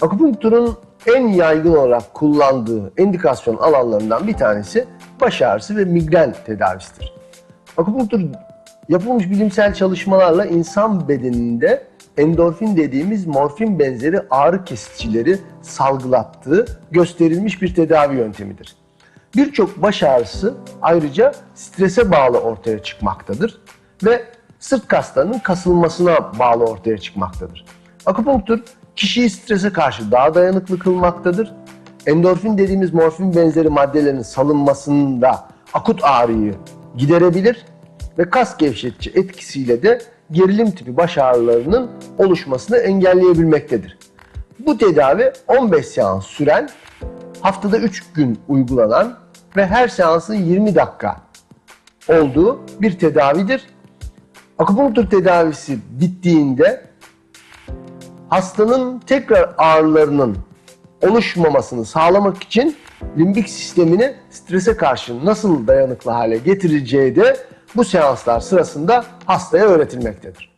Akupunkturun en yaygın olarak kullandığı endikasyon alanlarından bir tanesi baş ağrısı ve migren tedavisidir. Akupunktur yapılmış bilimsel çalışmalarla insan bedeninde endorfin dediğimiz morfin benzeri ağrı kesicileri salgılattığı gösterilmiş bir tedavi yöntemidir. Birçok baş ağrısı ayrıca strese bağlı ortaya çıkmaktadır ve sırt kaslarının kasılmasına bağlı ortaya çıkmaktadır. Akupunktur kişiyi strese karşı daha dayanıklı kılmaktadır. Endorfin dediğimiz morfin benzeri maddelerin salınmasında akut ağrıyı giderebilir ve kas gevşetici etkisiyle de gerilim tipi baş ağrılarının oluşmasını engelleyebilmektedir. Bu tedavi 15 seans süren, haftada 3 gün uygulanan ve her seansın 20 dakika olduğu bir tedavidir. Akupunktur tedavisi bittiğinde hastanın tekrar ağrılarının oluşmamasını sağlamak için limbik sistemini strese karşı nasıl dayanıklı hale getireceği de bu seanslar sırasında hastaya öğretilmektedir.